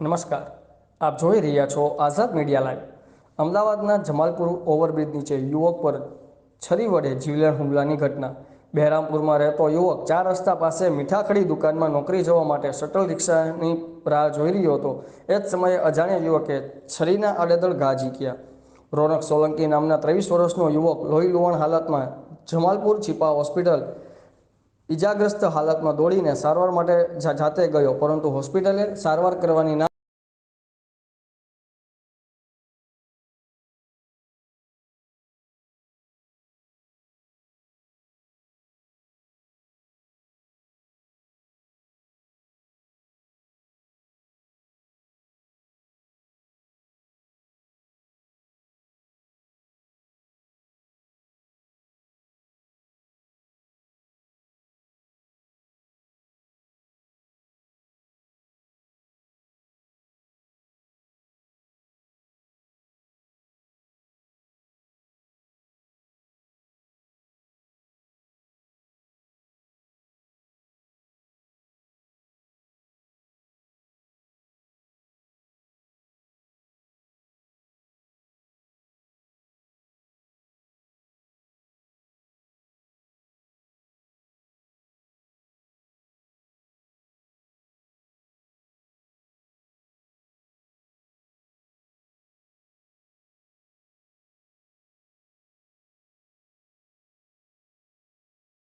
નમસ્કાર. આપ જોઈ રહ્યા છો આઝાદ મીડિયા લાઈવ. અમદાવાદના જમાલપુર ઓવરબ્રિજ નીચે યુવક પર છરી વડે જીવલેણ હુમલાની ઘટના. બહેરામપુરમાં રહેતો યુવક ચાર રસ્તા પાસે મીઠાખડી દુકાનમાં નોકરી જવા માટે શટલ રિક્ષાની રાહ જોઈ રહ્યો હતો. એ જ સમયે અજાણ્યા યુવકે છરીના અડેદળ ઘા ઝીક્યા. રોનક સોલંકી નામના ત્રેવીસ વર્ષનો યુવક લોહી લુવણ હાલતમાં જમાલપુર છીપા હોસ્પિટલ ઈજાગ્રસ્ત હાલતમાં દોડીને સારવાર માટે જાતે ગયો, પરંતુ હોસ્પિટલે સારવાર કરવાની ના